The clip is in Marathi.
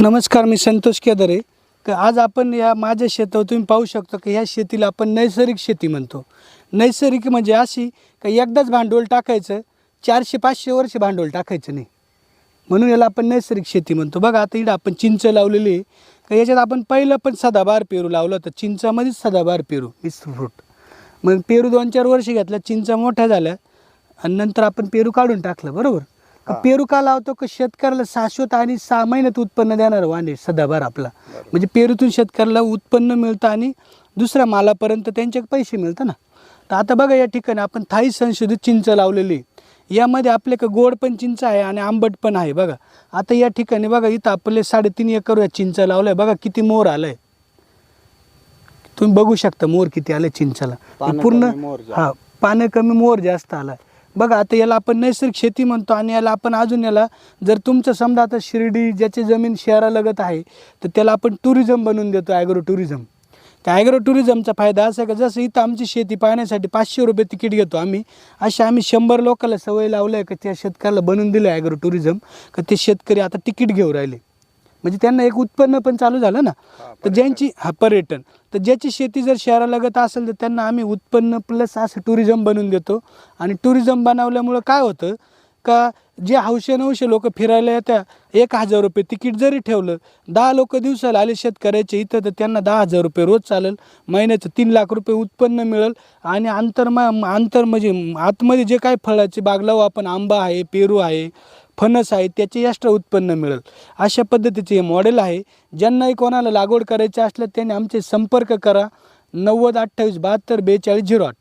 नमस्कार मी संतोष केदरे. तर आज आपण या माझ्या शेतावर तुम्ही पाहू शकता की ह्या शेतीला आपण नैसर्गिक शेती म्हणतो. नैसर्गिक म्हणजे अशी का एकदाच भांडवल टाकायचं चारशे पाचशे वर्ष भांडवल टाकायचं नाही. म्हणून याला आपण नैसर्गिक शेती म्हणतो. बघा आता इकडं आपण चिंच लावलेली आहे. का याच्यात आपण पहिलं पण सदाबहार पेरू लावलं होतं. चिंचामध्येच सदाबहार पेरू मिक्स फ्रूट. मग पेरू दोन चार वर्ष घेतल्या चिंचा मोठ्या झाल्या. आणि नंतर आपण पेरू काढून टाकलं बरोबर? पेरू का लावतो? का शेतकऱ्याला शाश्वत आणि सहा महिन्यात उत्पन्न देणार वाणे सदाभार आपला. म्हणजे पेरूतून शेतकऱ्याला उत्पन्न मिळतं आणि दुसऱ्या मालापर्यंत त्यांचे पैसे मिळतं ना. तर आता बघा या ठिकाणी आपण थाई संशोधित चिंच लावलेली आहे. यामध्ये आपले का गोड पण चिंच आहे आणि आंबट पण आहे बघा. आता या ठिकाणी बघा इथं आपले साडेतीन एकर या चिंच लावलंय. बघा किती मोर आलंय. तुम्ही बघू शकता मोर किती आले चिंचाला. पूर्ण. हा पानं कमी मोर जास्त आलाय. बघा आता याला आपण नैसर्गिक शेती म्हणतो आणि याला आपण अजून याला जर तुमचं समजा आता शिर्डी ज्याची जमीन शहरालगत आहे तर त्याला आपण टुरिझम बनवून देतो ॲग्रो टुरिझम त्या ॲग्रो टुरिझमचा फायदा असा आहे का जसं इथं आमची शेती पाहण्यासाठी पाचशे रुपये तिकीट घेतो आम्ही अशा आम्ही शंभर लोकांना सवय लावलं आहे का त्या शेतकऱ्याला बनवून दिलं ॲग्रो टुरिझम का ते शेतकरी आता तिकीट घेऊ राहिले. म्हणजे त्यांना एक उत्पन्न पण चालू झालं ना. तर ज्यांची हा पर्यटन. तर ज्याची शेती जर शहरालगत असेल तर त्यांना आम्ही उत्पन्न प्लस असं टुरिझम बनवून देतो. आणि टुरिझम बनवल्यामुळं काय होतं का जे हौशे नऊशे लोक फिरायला येत्या एक हजार रुपये तिकीट जरी ठेवलं दहा लोक दिवसाला आले शेतकऱ्याचे इथं तर त्यांना दहा हजार रुपये रोज चालेल. महिन्याचं तीन लाख रुपये उत्पन्न मिळेल. आणि अंतर अंतर म्हणजे आतमध्ये जे काय फळाचे बाग लावू आपण आंबा आहे पेरू आहे फणस आहे त्याचे एक्स्ट्रा उत्पन्न मिळेल. अशा पद्धतीचे हे मॉडेल आहे. ज्यांनाही कोणाला लागवड करायची असलं त्यांनी आमचे संपर्क करा. नव्वद अठ्ठावीस बहात्तर बेचाळीस झिरो आठ.